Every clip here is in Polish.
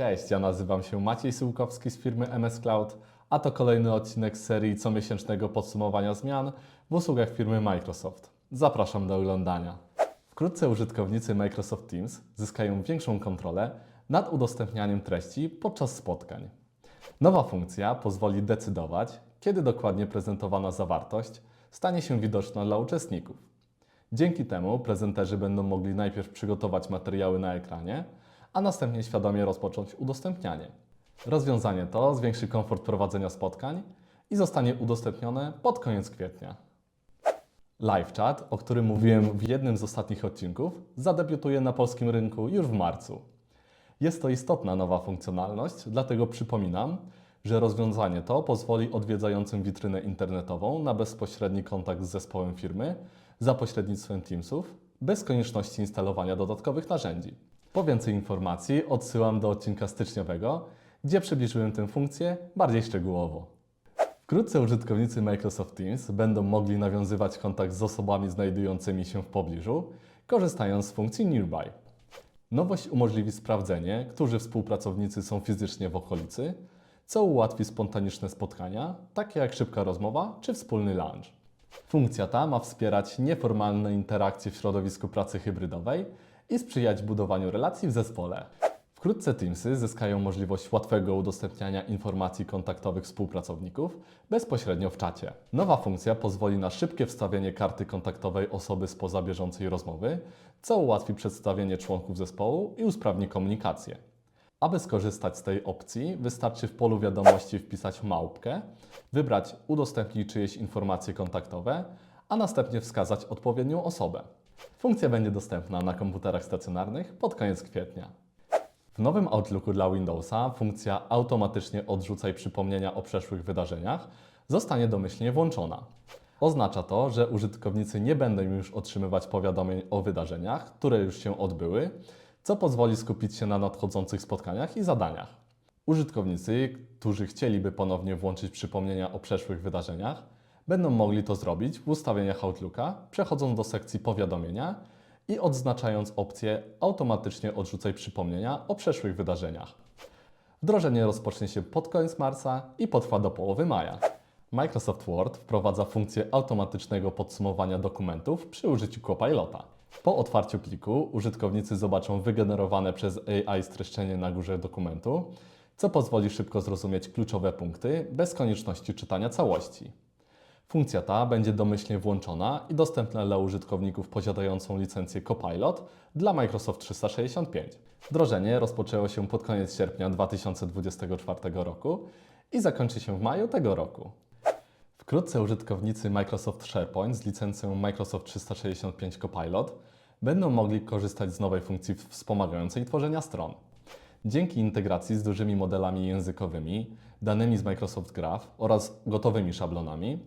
Cześć, ja nazywam się Maciej Syłkowski z firmy MS Cloud, a to kolejny odcinek serii comiesięcznego podsumowania zmian w usługach firmy Microsoft. Zapraszam do oglądania. Wkrótce użytkownicy Microsoft Teams zyskają większą kontrolę nad udostępnianiem treści podczas spotkań. Nowa funkcja pozwoli decydować, kiedy dokładnie prezentowana zawartość stanie się widoczna dla uczestników. Dzięki temu prezenterzy będą mogli najpierw przygotować materiały na ekranie, a następnie świadomie rozpocząć udostępnianie. Rozwiązanie to zwiększy komfort prowadzenia spotkań i zostanie udostępnione pod koniec kwietnia. Live Chat, o którym mówiłem w jednym z ostatnich odcinków, zadebiutuje na polskim rynku już w marcu. Jest to istotna nowa funkcjonalność, dlatego przypominam, że rozwiązanie to pozwoli odwiedzającym witrynę internetową na bezpośredni kontakt z zespołem firmy za pośrednictwem Teamsów, bez konieczności instalowania dodatkowych narzędzi. Po więcej informacji odsyłam do odcinka styczniowego, gdzie przybliżyłem tę funkcję bardziej szczegółowo. Wkrótce użytkownicy Microsoft Teams będą mogli nawiązywać kontakt z osobami znajdującymi się w pobliżu, korzystając z funkcji Nearby. Nowość umożliwi sprawdzenie, którzy współpracownicy są fizycznie w okolicy, co ułatwi spontaniczne spotkania, takie jak szybka rozmowa czy wspólny lunch. Funkcja ta ma wspierać nieformalne interakcje w środowisku pracy hybrydowej i sprzyjać budowaniu relacji w zespole. Wkrótce Teamsy zyskają możliwość łatwego udostępniania informacji kontaktowych współpracowników bezpośrednio w czacie. Nowa funkcja pozwoli na szybkie wstawienie karty kontaktowej osoby spoza bieżącej rozmowy, co ułatwi przedstawienie członków zespołu i usprawni komunikację. Aby skorzystać z tej opcji, wystarczy w polu wiadomości wpisać małpkę, wybrać udostępnij czyjeś informacje kontaktowe, a następnie wskazać odpowiednią osobę. Funkcja będzie dostępna na komputerach stacjonarnych pod koniec kwietnia. W nowym Outlooku dla Windowsa funkcja automatycznie odrzucaj przypomnienia o przeszłych wydarzeniach zostanie domyślnie włączona. Oznacza to, że użytkownicy nie będą już otrzymywać powiadomień o wydarzeniach, które już się odbyły, co pozwoli skupić się na nadchodzących spotkaniach i zadaniach. Użytkownicy, którzy chcieliby ponownie włączyć przypomnienia o przeszłych wydarzeniach, będą mogli to zrobić w ustawieniach Outlooka, przechodząc do sekcji powiadomienia i odznaczając opcję automatycznie odrzucaj przypomnienia o przeszłych wydarzeniach. Wdrożenie rozpocznie się pod koniec marca i potrwa do połowy maja. Microsoft Word wprowadza funkcję automatycznego podsumowania dokumentów przy użyciu Copilota. Po otwarciu pliku użytkownicy zobaczą wygenerowane przez AI streszczenie na górze dokumentu, co pozwoli szybko zrozumieć kluczowe punkty bez konieczności czytania całości. Funkcja ta będzie domyślnie włączona i dostępna dla użytkowników posiadającą licencję Copilot dla Microsoft 365. Wdrożenie rozpoczęło się pod koniec sierpnia 2024 roku i zakończy się w maju tego roku. Wkrótce użytkownicy Microsoft SharePoint z licencją Microsoft 365 Copilot będą mogli korzystać z nowej funkcji wspomagającej tworzenia stron. Dzięki integracji z dużymi modelami językowymi, danymi z Microsoft Graph oraz gotowymi szablonami,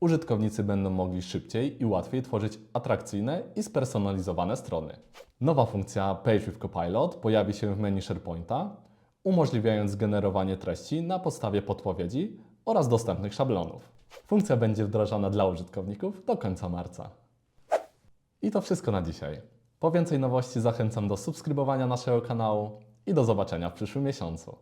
użytkownicy będą mogli szybciej i łatwiej tworzyć atrakcyjne i spersonalizowane strony. Nowa funkcja Page with Copilot pojawi się w menu SharePointa, umożliwiając generowanie treści na podstawie podpowiedzi oraz dostępnych szablonów. Funkcja będzie wdrażana dla użytkowników do końca marca. I to wszystko na dzisiaj. Po więcej nowości zachęcam do subskrybowania naszego kanału i do zobaczenia w przyszłym miesiącu.